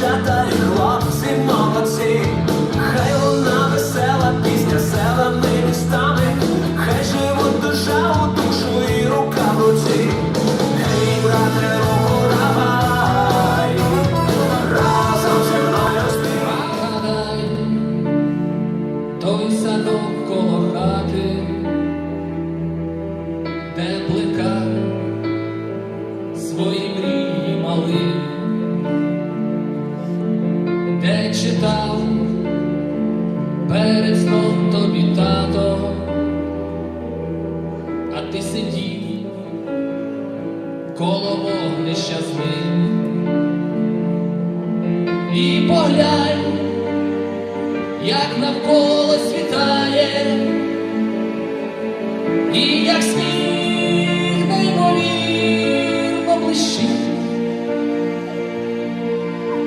молода і хлопці молодці. Хай луна весела пісня селами містами, хай живуть душа у душу і рука в руці. Гей, брате, руку давай, разом зі мною співай. Той садок коло хати, де як навколо світає, і як сніг неймовірно блищить,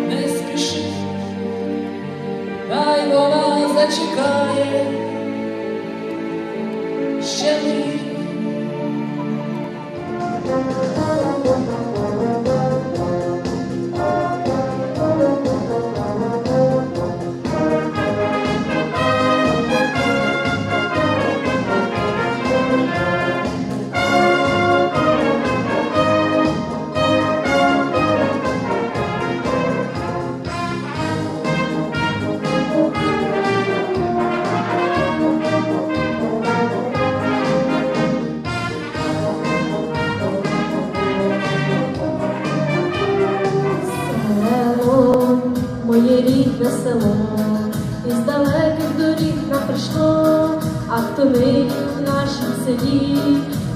не спіши, хай вона зачекає. Ще а в нашім селі,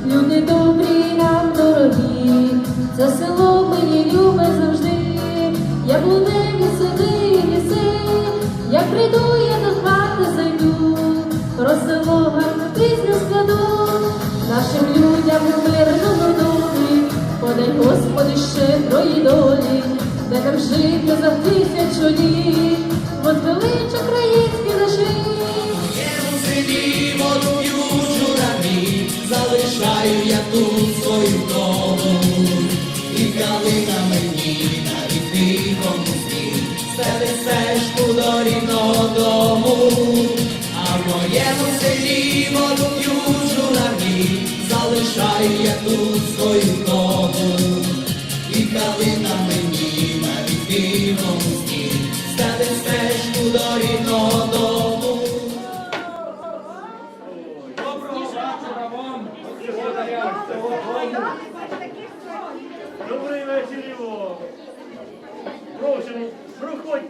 люди добрі нам дорогі, це село мені любе завжди, я яблуневі сади і ліси, як прийду я до хати зайду, про село гарну пісню складу, нашим людям у мирному домі, подай Господи щедрої долі, де нам жити за тисячу літ, возвелич український зажив. Залишаю я тут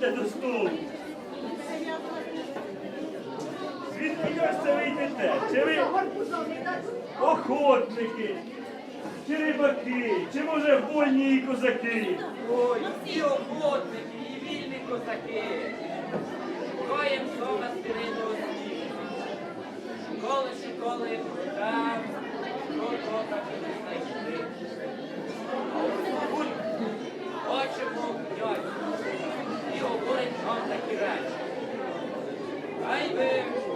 проходьте до столу. Звідки ось це ви? Чи ви охотники? Чи рибаки? Чи може вольні козаки? Ой, і охотники, і вільні козаки. Коєм сома освіт. Коли школи там, то то так і не знайшли. Хочемо п'ять. Vai ver.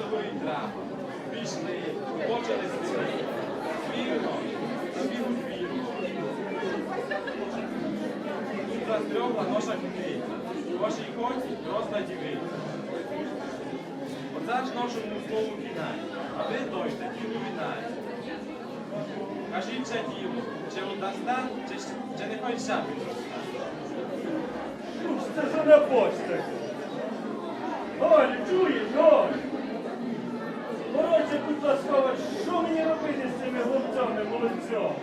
Нам того. Пішли, почали співати. Вірно, на білу вірно. Тут застрьогла наша квітка. У вашій хоті росла дівиця. Оце ж нашому слову кінець. А ви дойте, ділу вітає. Кажіть ще діло, чи отдасте, чи, чи не хоч підросте. Ну, це ж не почте. Олю, чуєш, Олю? Коротше, будь ласка, що мені робити з цими хлопцями, молодцями?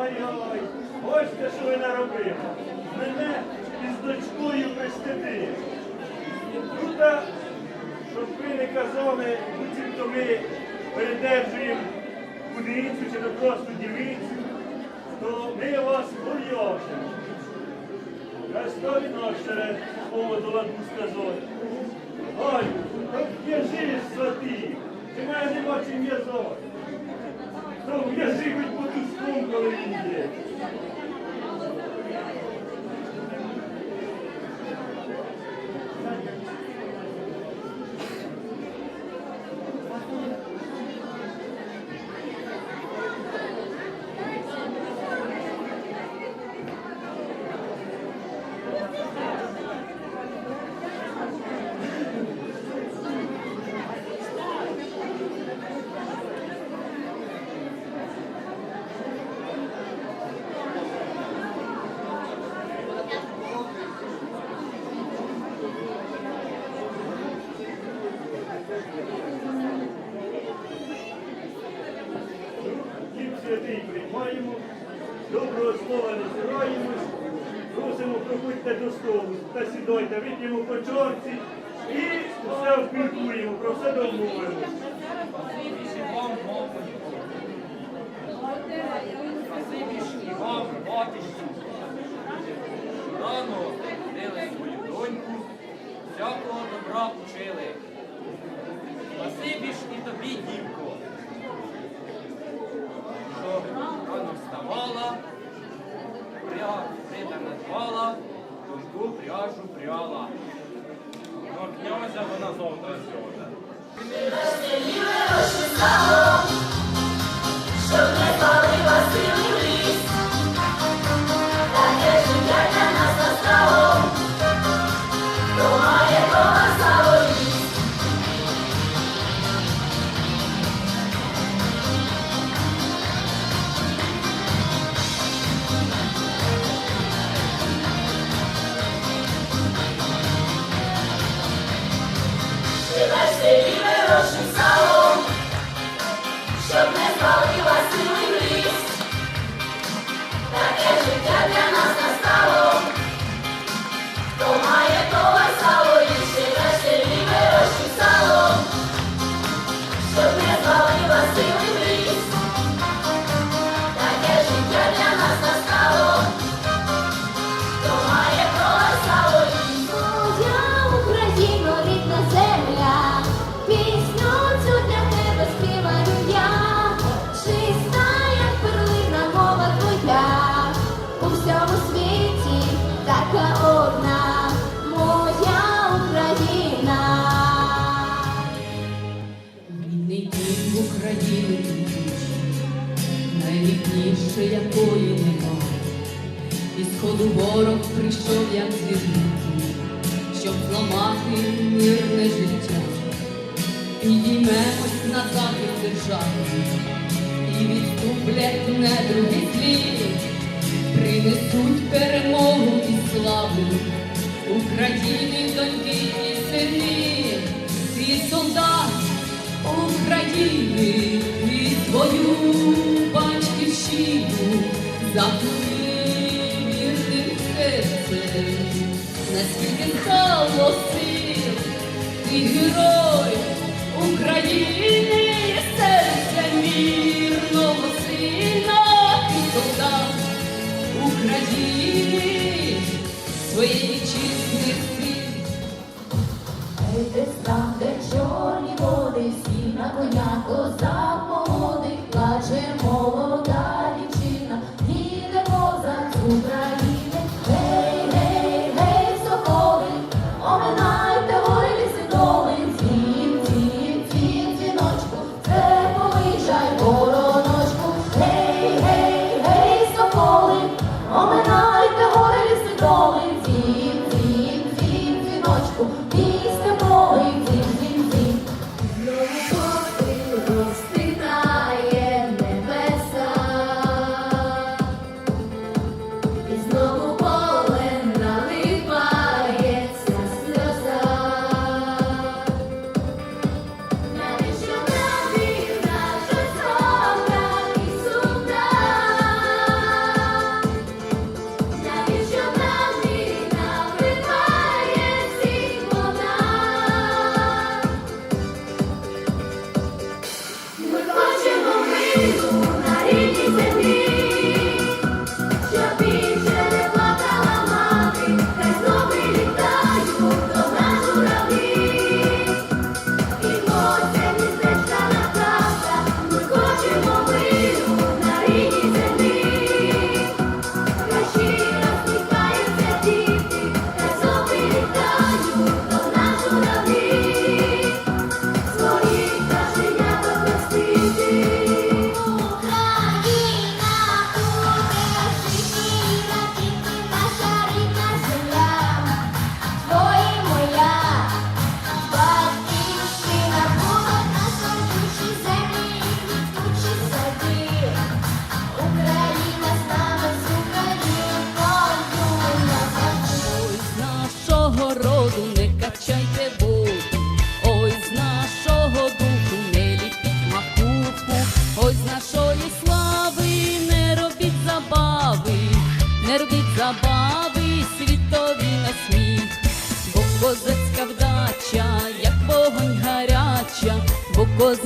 Ай-ай, ось те, що ви наробили. Мене із дочкою пристидили. Ну та, щоб ви не казали, буцімто ми передержуємо кудицю чи то просто дівицю, то ми вас пов'яжемо. Я ставлю наше поводу ладу сказати. Ой, в'яжи свати, ти мене нема чим в'язати. То в'яжи хоч по ту коли йде. Проходьте до столу та сідайте, вип'ємо по чорці і все обміркуємо, про все батюшку. Рано ходили свою доньку, всякого добра учили. Спасибі ж і тобі, дівко, прийшов, як звірники, щоб зламати мирне життя. Підіймемось на захід держави, і відступлять недруги злі, принесуть перемогу і славу Україні, доньки і сини, ти солдат України, і твою батьківщину серцем, наскільки стало сил, ти герой України, серця мірного сина, ти солдат України, своєї вітчизни син. Ей, де став, де чорні води, всі на коня козак вогонь